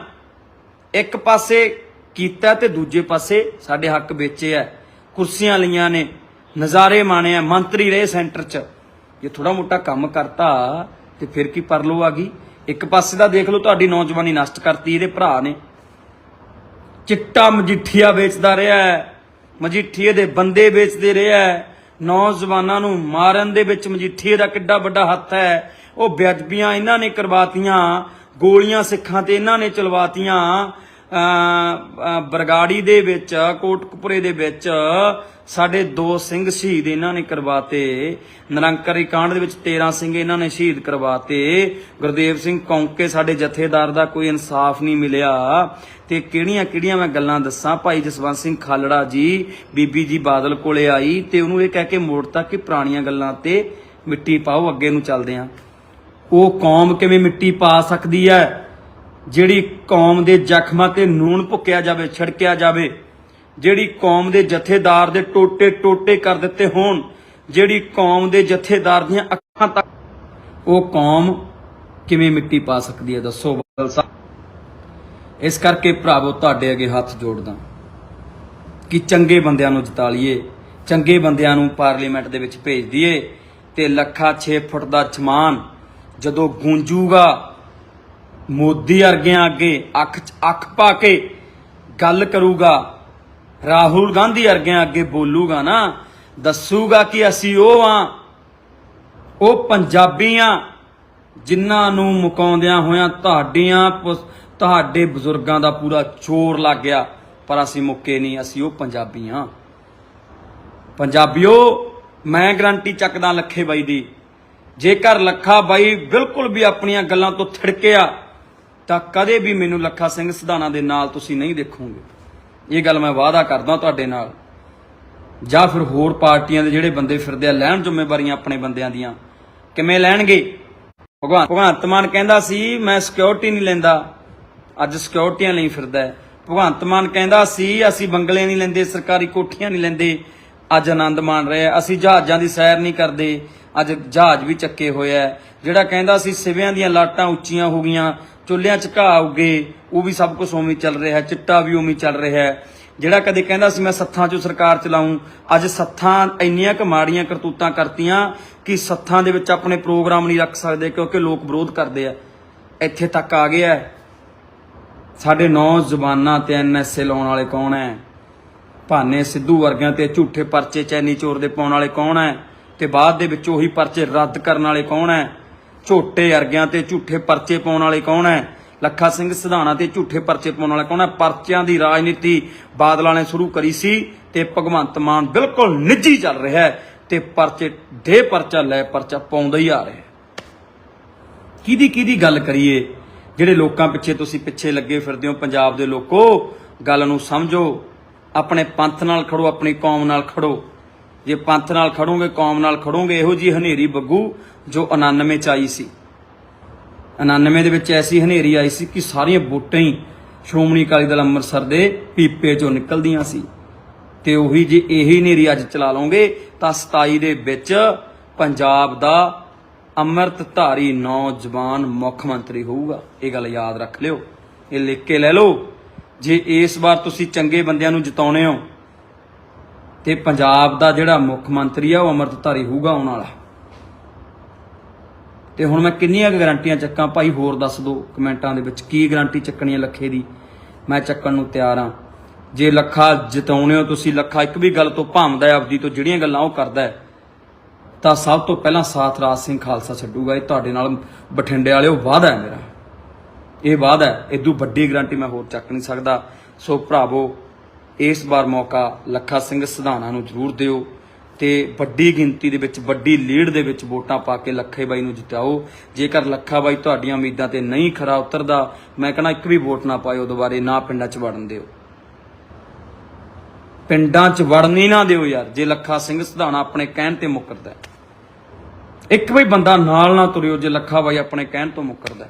ਇੱਕ ਪਾਸੇ ਕੀਤਾ ਤੇ ਦੂਜੇ ਪਾਸੇ ਸਾਡੇ ਹੱਕ ਵੇਚੇ ਆ। ਕੁਰਸੀਆਂ ਲਈਆਂ ਨੇ, ਨਜ਼ਾਰੇ ਮਾਣੇ ਆ, ਮੰਤਰੀ ਰਹੇ ਸੈਂਟਰ 'ਚ। ਜੇ ਥੋੜਾ ਮੋਟਾ ਕੰਮ ਕਰਤਾ ਤੇ ਫਿਰ ਕੀ ਪਰਲੋ ਆ ਗਈ? ਇੱਕ ਪਾਸੇ ਦਾ ਦੇਖ ਲਓ ਤੁਹਾਡੀ ਨੌਜਵਾਨੀ ਨਸ਼ਟ ਕਰਤੀ, ਇਹਦੇ ਭਰਾ ਨੇ। ਚਿੱਟਾ ਮਜੀਠੀਆ ਵੇਚਦਾ ਰਿਹਾ ਮਜੀਠੀਏ ਦੇ ਬੰਦੇ ਵੇਚਦੇ ਰਿਹਾ ਹੈ। ਨੌਜਵਾਨਾਂ ਨੂੰ ਮਾਰਨ ਦੇ ਵਿੱਚ ਮਜੀਠੀਏ ਦਾ ਕਿੱਡਾ ਵੱਡਾ ਹੱਥ ਹੈ। ਉਹ ਬੇਅਦਬੀਆਂ ਇਹਨਾਂ ਨੇ ਕਰਵਾਤੀਆਂ, ਗੋਲੀਆਂ ਸਿੱਖਾਂ ਤੇ ਇਹਨਾਂ ਨੇ ਚਲਵਾਤੀਆਂ। ਬਰਗਾੜੀ ਦੇ ਵਿੱਚ, ਕੋਟਕਪੁਰੇ ਦੇ ਵਿੱਚ ਸਾਡੇ ਦੋ ਸਿੰਘ ਸ਼ਹੀਦ ਇਹਨਾਂ ਨੇ ਕਰਵਾਤੇ। ਨਿਰੰਕਾਰੀ ਕਾਂਡ ਦੇ ਵਿੱਚ 13 ਸਿੰਘ ਇਹਨਾਂ ਨੇ ਸ਼ਹੀਦ ਕਰਵਾਤੇ। ਗੁਰਦੇਵ ਸਿੰਘ ਕੌਂਕੇ ਸਾਡੇ ਜਥੇਦਾਰ ਦਾ ਕੋਈ ਇਨਸਾਫ ਨਹੀਂ ਮਿਲਿਆ। ਤੇ ਕਿਹੜੀਆਂ ਕਿਹੜੀਆਂ ਮੈਂ ਗੱਲਾਂ ਦੱਸਾਂ? ਭਾਈ ਜਸਵੰਤ ਸਿੰਘ ਖਾਲੜਾ ਜੀ, ਬੀਬੀ ਜੀ ਬਾਦਲ ਕੋਲੇ ਆਈ ਤੇ ਉਹਨੂੰ ਇਹ ਕਹਿ ਕੇ ਮੋੜਤਾ ਕਿ ਪੁਰਾਣੀਆਂ ਗੱਲਾਂ ਤੇ ਮਿੱਟੀ ਪਾਓ, ਅੱਗੇ ਨੂੰ ਚੱਲਦੇ ਆਂ। ਉਹ ਕੌਮ ਕਿਵੇਂ ਮਿੱਟੀ ਪਾ ਸਕਦੀ ਹੈ? ਜਿਹੜੀ ਕੌਮ ਦੇ ਜ਼ਖਮਾਂ ਤੇ ਨੂਨ ਭੁੱਕਿਆ ਜਾਵੇ, ਛਿੜਕਿਆ ਜਾਵੇ, ਜਿਹੜੀ ਕੌਮ ਦੇ ਜਥੇਦਾਰ ਦੇ ਟੋਟੇ ਟੋਟੇ ਕਰ ਦਿੱਤੇ ਹੋਣ, ਜਿਹੜੀ ਕੌਮ ਦੇ ਜਥੇਦਾਰ ਦੀਆਂ ਅੱਖਾਂ ਤੱਕ, ਉਹ ਕੌਮ ਕਿਵੇਂ ਮਿੱਟੀ ਪਾ ਸਕਦੀ ਹੈ, ਦੱਸੋ ਬਾਦਲ ਸਾਹਿਬ। ਇਸ ਕਰਕੇ ਭਰਾਵੋ, ਤੁਹਾਡੇ ਅੱਗੇ ਹੱਥ ਜੋੜਦਾ ਕਿ ਚੰਗੇ ਬੰਦਿਆਂ ਨੂੰ ਜਿਤਾ ਲਈਏ ਚੰਗੇ ਬੰਦਿਆਂ ਨੂੰ ਪਾਰਲੀਮੈਂਟ ਦੇ ਵਿੱਚ ਭੇਜ ਦਈਏ ਤੇ ਲੱਖਾ 6 ਫੁੱਟ ਦਾ ਚਮਾਨ ਜਦੋਂ ਗੂੰਜੂਗਾ ਮੋਦੀ ਵਰਗਿਆਂ ਅੱਗੇ ਅੱਖ 'ਚ ਅੱਖ ਪਾ ਕੇ ਗੱਲ ਕਰੂਗਾ, ਰਾਹੁਲ ਗਾਂਧੀ ਵਰਗਿਆਂ ਅੱਗੇ ਬੋਲੂਗਾ ਨਾ, ਦੱਸੂਗਾ ਕਿ ਅਸੀਂ ਉਹ ਆ, ਉਹ ਪੰਜਾਬੀਆਂ ਜਿਨ੍ਹਾਂ ਨੂੰ ਮੁਕਾਉਂਦਿਆਂ ਹੋਇਆਂ ਤੁਹਾਡੀਆਂ ਪੁ- ਤੁਹਾਡੇ ਬਜ਼ੁਰਗਾਂ ਦਾ ਪੂਰਾ ਚੋਰ ਲੱਗ ਗਿਆ, ਪਰ ਅਸੀਂ ਮੁੱਕੇ ਨਹੀਂ, ਅਸੀਂ ਉਹ ਪੰਜਾਬੀ ਹਾਂ ਪੰਜਾਬੀਓ, ਮੈਂ ਗਰੰਟੀ ਚੱਕਦਾ ਲੱਖੇ ਬਾਈ ਦੀ, ਜੇਕਰ ਲੱਖਾ ਬਾਈ ਬਿਲਕੁਲ ਵੀ ਆਪਣੀਆਂ ਗੱਲਾਂ ਤੋਂ ਥਿੜਕਿਆ ਤਾਂ ਕਦੇ ਵੀ ਮੈਨੂੰ ਲੱਖਾ ਸਿੰਘ ਸਿਧਾਣਾ ਦੇ ਨਾਲ ਤੁਸੀਂ ਨਹੀਂ ਦੇਖੋਗੇ। ਇਹ ਗੱਲ ਮੈਂ ਵਾਅਦਾ ਕਰਦਾ ਤੁਹਾਡੇ ਨਾਲ। ਜਾਂ ਫਿਰ ਹੋਰ ਪਾਰਟੀਆਂ ਦੇ ਜਿਹੜੇ ਬੰਦੇ ਫਿਰਦੇ ਆ, ਲੈਣ ਜ਼ਿੰਮੇਵਾਰੀਆਂ ਆਪਣੇ ਬੰਦਿਆਂ ਦੀਆਂ, ਕਿਵੇਂ ਲੈਣਗੇ? ਭਗਵਾਨ ਭਗਵੰਤ ਮਾਨ ਕਹਿੰਦਾ ਸੀ, ਮੈਂ ਸਿਕਿਉਰਿਟੀ ਨਹੀਂ ਲੈਂਦਾ। ਅੱਜ ਸਿਕਿਉਰਿਟੀਆਂ ਲਈ ਫਿਰਦਾ ਭਗਵੰਤ ਮਾਨ ਕਹਿੰਦਾ ਸੀ, ਅਸੀਂ ਬੰਗਲੇ ਨਹੀਂ ਲੈਂਦੇ, ਸਰਕਾਰੀ ਕੋਠੀਆਂ ਨਹੀਂ ਲੈਂਦੇ। ਅੱਜ ਆਨੰਦ ਮਾਣ ਰਹੇ ਅਸੀਂ ਜਹਾਜ਼ਾਂ ਦੀ ਸੈਰ ਨਹੀਂ ਕਰਦੇ। ਅੱਜ ਜਹਾਜ਼ ਵੀ ਚੱਕੇ ਹੋਇਆ ਹੈ। ਜਿਹੜਾ ਕਹਿੰਦਾ ਸੀ ਸਿਵਿਆਂ ਦੀਆਂ ਲਾਟਾਂ ਉੱਚੀਆਂ ਹੋ ਗਈਆਂ, ਚੁੱਲ੍ਹਿਆਂ 'ਚ ਘਾਹ ਉੱਗੇ, ਉਹ ਵੀ ਸਭ ਕੁਝ ਉਵੇਂ ਚੱਲ ਰਿਹਾ, ਚਿੱਟਾ ਵੀ ਉਵੇਂ ਚੱਲ ਰਿਹਾ ਜਿਹੜਾ ਕਦੇ ਕਹਿੰਦਾ ਸੀ, ਮੈਂ ਸੱਥਾਂ 'ਚੋਂ ਸਰਕਾਰ ਚਲਾਉਂ ਅੱਜ ਸੱਥਾਂ ਇੰਨੀਆਂ ਕੁ ਮਾੜੀਆਂ ਕਰਤੂਤਾਂ ਕਰਤੀਆਂ ਕਿ ਸੱਥਾਂ ਦੇ ਵਿੱਚ ਆਪਣੇ ਪ੍ਰੋਗਰਾਮ ਨਹੀਂ ਰੱਖ ਸਕਦੇ ਕਿਉਂਕਿ ਲੋਕ ਵਿਰੋਧ ਕਰਦੇ ਆ ਇੱਥੇ ਤੱਕ ਆ ਗਿਆ ਹੈ। ਸਾਡੇ ਨੌਜਵਾਨਾਂ ਤੇ ਐਨਐਸਏ ਲਾਉਣ ਵਾਲੇ ਕੌਣ ਹੈ ਭਾਨੇ ਸਿੱਧੂ ਵਰਗਿਆਂ ਤੇ ਝੂਠੇ ਪਰਚੇ ਚੈਨੀ ਚੋਰ ਦੇ ਪਾਉਣ ਵਾਲੇ ਕੌਣ ਹੈ ਤੇ ਬਾਅਦ ਦੇ ਵਿੱਚ ਉਹੀ ਪਰਚੇ ਰੱਦ ਕਰਨ ਵਾਲੇ ਕੌਣ ਹੈ? ਝੋਟੇ ਅਰਗਿਆਂ ਤੇ ਝੂਠੇ ਪਰਚੇ ਪਾਉਣ ਵਾਲੇ ਕੌਣ ਹੈ? ਲੱਖਾ ਸਿੰਘ ਸਿਧਾਣਾ ਤੇ ਝੂਠੇ ਪਰਚੇ ਪਾਉਣ ਵਾਲਾ ਕੌਣ ਹੈ? ਪਰਚਿਆਂ ਦੀ ਰਾਜਨੀਤੀ ਬਾਦਲਾਂ ਨੇ ਸ਼ੁਰੂ ਕਰੀ ਸੀ ਤੇ ਭਗਵੰਤ ਮਾਨ ਬਿਲਕੁਲ ਨਿੱਜੀ ਚੱਲ ਰਿਹਾ ਹੈ ਤੇ ਪਰਚੇ ਦੇ ਪਰਚਾ ਲੈ ਪਰਚਾ ਪਾਉਂਦਾ ਹੀ ਆ ਰਿਹਾ ਕਿਹਦੀ ਕਿਹਦੀ ਗੱਲ ਕਰੀਏ? ਜਿਹੜੇ ਲੋਕਾਂ ਪਿੱਛੇ ਤੁਸੀਂ ਪਿੱਛੇ ਲੱਗੇ ਫਿਰਦੇ ਹੋ ਪੰਜਾਬ ਦੇ ਲੋਕੋ, ਗੱਲ ਨੂੰ ਸਮਝੋ, ਆਪਣੇ ਪੰਥ ਨਾਲ ਖੜੋ, ਆਪਣੀ ਕੌਮ ਨਾਲ ਖੜੋ। ਜੇ ਪੰਥ ਨਾਲ ਖੜੋਗੇ, ਕੌਮ ਨਾਲ ਖੜੋਗੇ, ਇਹੋ ਜੀ ਹਨੇਰੀ ਬੱਗੂ ਜੋ 99 ਚ ਆਈ ਸੀ। 99 ਦੇ ਵਿੱਚ ਐਸੀ ਹਨੇਰੀ ਆਈ ਸੀ ਕਿ ਸਾਰੀਆਂ ਵੋਟਾਂ ਹੀ ਸ਼੍ਰੋਮਣੀ ਅਕਾਲੀ ਦਲ ਅੰਮ੍ਰਿਤਸਰ ਦੇ ਪੀਪੇ ਚੋਂ ਨਿਕਲਦੀਆਂ ਸੀ। ਤੇ ਉਹੀ ਜੇ ਇਹੀ ਹਨੇਰੀ ਅੱਜ ਚਲਾ ਲਓਗੇ, ਤਾਂ 27 ਦੇ ਵਿੱਚ ਪੰਜਾਬ ਦਾ ਅੰਮ੍ਰਿਤਧਾਰੀ ਨੌਜਵਾਨ ਮੁੱਖ ਮੰਤਰੀ ਹੋਊਗਾ। ਇਹ ਗੱਲ ਯਾਦ ਰੱਖ ਲਿਓ। ਇਹ ਲਿਖ ਕੇ ਲੈ ਲਓ। ਜੇ ਇਸ ਵਾਰ ਤੁਸੀਂ ਚੰਗੇ ਬੰਦਿਆਂ ਨੂੰ ਜਿਤਾਉਣੇ ਹੋ ਤੇ ਪੰਜਾਬ ਦਾ ਜਿਹੜਾ ਮੁੱਖ ਮੰਤਰੀ ਆ, ਉਹ ਅੰਮ੍ਰਿਤਧਾਰੀ ਹੋਊਗਾ ਆਉਣ ਵਾਲਾ। ਤੇ ਹੁਣ ਮੈਂ ਕਿੰਨੀਆਂ ਕੁ ਗਾਰੰਟੀਆਂ ਚੱਕਾਂ? ਭਾਈ ਹੋਰ ਦੱਸ ਦਿਓ ਕਮੈਂਟਾਂ ਦੇ ਵਿੱਚ ਕੀ ਗਾਰੰਟੀ ਚੱਕਣੀ ਹੈ ਲੱਖੇ ਦੀ। ਮੈਂ ਚੱਕਣ ਨੂੰ ਤਿਆਰ ਹਾਂ ਜੇ ਲੱਖਾ ਜਿਤਾਉਣੇ ਹੋ, ਤੁਸੀਂ ਲੱਖਾ ਇੱਕ ਵੀ ਗੱਲ ਤੋਂ ਭੰਮਦਾ ਹੈ, ਆਪਦੀ ਤੋਂ ਜਿਹੜੀਆਂ ਗੱਲਾਂ ਉਹ ਕਰਦਾ ਹੈ, ਤਾਂ ਸਭ ਤੋਂ ਪਹਿਲਾਂ ਸਾਥ ਰਾਜ ਸਿੰਘ ਖਾਲਸਾ ਛੱਡੂਗਾ। ਇਹ ਤੁਹਾਡੇ ਨਾਲ ਬਠਿੰਡੇ ਵਾਲਿਓ ਵਾਅਦਾ ਹੈ ਮੇਰਾ। ਇਹ ਵਾਅਦਾ ਹੈ। ਇਦੋਂ ਵੱਡੀ ਗਾਰੰਟੀ ਮੈਂ ਹੋਰ ਚੱਕ ਨਹੀਂ ਸਕਦਾ। ਸੋ ਭਰਾਵੋ ਇਸ ਵਾਰ ਮੌਕਾ ਲੱਖਾ ਸਿੰਘ ਸਿਧਾਣਾ ਨੂੰ ਜ਼ਰੂਰ ਦਿਓ ਤੇ ਵੱਡੀ ਗਿਣਤੀ ਦੇ ਵਿੱਚ, ਵੱਡੀ ਲੀਡ ਦੇ ਵਿੱਚ ਵੋਟਾਂ ਪਾ ਕੇ ਲੱਖੇ ਬਾਈ ਨੂੰ ਜਿਤਾਓ। ਜੇਕਰ ਲੱਖਾ ਬਾਈ ਤੁਹਾਡੀਆਂ ਉਮੀਦਾਂ ਤੇ ਨਹੀਂ ਖਰਾ ਉਤਰਦਾ, ਮੈਂ ਕਹਣਾ ਇੱਕ ਵੀ ਵੋਟ ਨਾ ਪਾਇਓ, ਦੁਬਾਰੇ ਨਾ ਪਿੰਡਾਂ 'ਚ ਵੜਨ ਦਿਓ। ਪਿੰਡਾਂ 'ਚ ਵੜਨ ਹੀ ਨਾ ਦਿਓ ਯਾਰ, ਜੇ ਲੱਖਾ ਸਿੰਘ ਸਿਧਾਣਾ ਆਪਣੇ ਕਹਿਣ ਤੇ ਮੁੱਕਰਦਾ ਇੱਕ ਵੀ ਬੰਦਾ ਨਾਲ ਨਾ ਤੁਰਿਓ, ਜੇ ਲੱਖਾ ਬਾਈ ਆਪਣੇ ਕਹਿਣ ਤੋਂ ਮੁੱਕਰਦਾ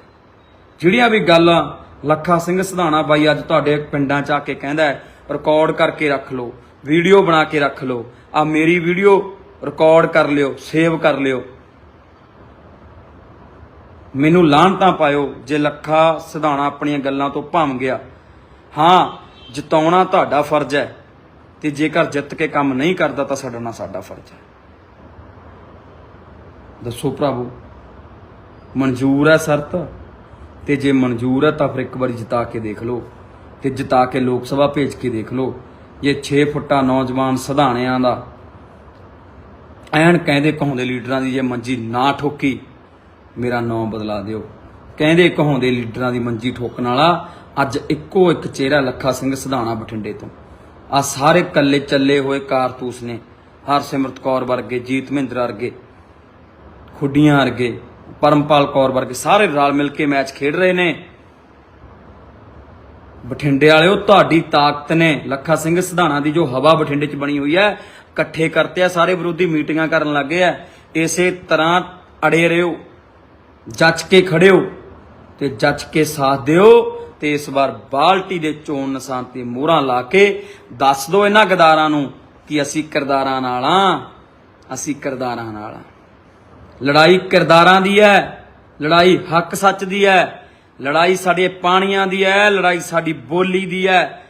ਜਿਹੜੀਆਂ ਵੀ ਗੱਲਾਂ ਲੱਖਾ ਸਿੰਘ ਸਿਧਾਣਾ ਬਾਈ ਅੱਜ ਤੁਹਾਡੇ ਪਿੰਡਾਂ 'ਚ ਆ ਕੇ ਕਹਿੰਦਾ ਰਿਕਾਰਡ ਕਰਕੇ ਰੱਖ ਲਓ ਵੀਡੀਓ ਬਣਾ ਕੇ ਰੱਖ ਲਓ ਆ ਮੇਰੀ ਵੀਡੀਓ ਰਿਕਾਰਡ ਕਰ ਲਿਓ ਸੇਵ ਕਰ ਲਿਓ। ਮੈਨੂੰ ਲਾਹਨਤਾਂ ਪਾਇਓ, ਜੇ ਲੱਖਾ ਸਿਧਾਣਾ ਆਪਣੀਆਂ ਗੱਲਾਂ ਤੋਂ ਭੰਮ ਗਿਆ। ਹਾਂ, ਜਿਤਾਉਣਾ ਤੁਹਾਡਾ ਫਰਜ਼ ਹੈ, ਤੇ ਜੇਕਰ ਜਿੱਤ ਕੇ ਕੰਮ ਨਹੀਂ ਕਰਦਾ ਤਾਂ ਛੱਡਣਾ ਸਾਡਾ ਫਰਜ਼ ਹੈ। ਦੱਸੋ ਪ੍ਰਭੂ ਮਨਜ਼ੂਰ ਹੈ ਸ਼ਰਤ? ਤੇ ਜੇ ਮਨਜ਼ੂਰ ਹੈ ਤਾਂ ਫਿਰ ਇੱਕ ਵਾਰੀ ਜਿਤਾ ਕੇ ਦੇਖ ਲਓ। ਤੇ ਜਿਤਾ ਕੇ ਲੋਕ ਸਭਾ ਭੇਜ ਕੇ ਦੇਖ ਲਓ। ਇਹ 6 ਫੁੱਟਾ ਨੌਜਵਾਨ ਸਧਾਣਿਆਂ ਦਾ। ਐਨ ਕਹਿੰਦੇ ਕਹਾਉਂਦੇ ਲੀਡਰਾਂ ਦੀ ਜੇ ਮੰਜੀ ਨਾ ਠੋਕੀ, ਮੇਰਾ ਨਾਮ ਬਦਲਾ ਦਿਓ। ਕਹਿੰਦੇ ਕਹਾਉਂਦੇ ਲੀਡਰਾਂ ਦੀ ਮੰਜੀ ਠੋਕਣ ਵਾਲਾ, ਅੱਜ ਇੱਕੋ ਇੱਕ ਚਿਹਰਾ ਲੱਖਾ ਸਿੰਘ ਸਧਾਣਾ ਬਠਿੰਡੇ ਤੋਂ। ਆ ਸਾਰੇ ਕੱਲੇ ਚੱਲੇ ਹੋਏ ਕਾਰਤੂਸ ਨੇ, ਹਰਸਿਮਰਤ ਕੌਰ ਵਰਗੇ, ਜੀਤ ਮਹਿੰਦਰ ਵਰਗੇ, ਖੁੱਡੀਆਂ ਵਰਗੇ, ਪਰਮਪਾਲ ਕੌਰ ਵਰਗੇ, ਸਾਰੇ ਰਲ ਮਿਲ ਕੇ ਮੈਚ ਖੇਡ ਰਹੇ ਨੇ। ਬਠਿੰਡੇ ਵਾਲਿਓ, ਤੁਹਾਡੀ ਤਾਕਤ ਨੇ ਲੱਖਾ ਸਿੰਘ ਸਿਧਾਣਾ ਦੀ ਜੋ ਹਵਾ ਬਠਿੰਡੇ 'ਚ ਬਣੀ ਹੋਈ ਹੈ, ਇਕੱਠੇ ਕਰਤੇ ਆ, ਸਾਰੇ ਵਿਰੋਧੀ ਮੀਟਿੰਗਾਂ ਕਰਨ ਲੱਗੇ ਆ। ਇਸੇ ਤਰ੍ਹਾਂ ਅੜੇ ਰਹੋ, ਜੱਜ ਕੇ ਖੜਿਓ ਤੇ ਜੱਜ ਕੇ ਸਾਥ ਦਿਓ ਤੇ ਇਸ ਵਾਰ ਬਾਲਟੀ ਦੇ ਚੋਣ ਨਿਸ਼ਾਨ ਤੇ ਮੋਹਰਾਂ ਲਾ ਕੇ ਦੱਸ ਦਿਓ ਇਹਨਾਂ ਗਦਾਰਾਂ ਨੂੰ ਕਿ ਅਸੀਂ ਕਿਰਦਾਰਾਂ ਨਾਲ ਆ, ਅਸੀਂ ਕਿਰਦਾਰਾਂ ਨਾਲ ਆ। ਲੜਾਈ ਕਿਰਦਾਰਾਂ ਦੀ ਹੈ, ਲੜਾਈ ਹੱਕ ਸੱਚ ਦੀ ਹੈ। ਲੜਾਈ ਸਾਡੇ ਪਾਣੀਆਂ ਦੀ ਹੈ ਲੜਾਈ ਸਾਡੀ ਬੋਲੀ ਦੀ ਹੈ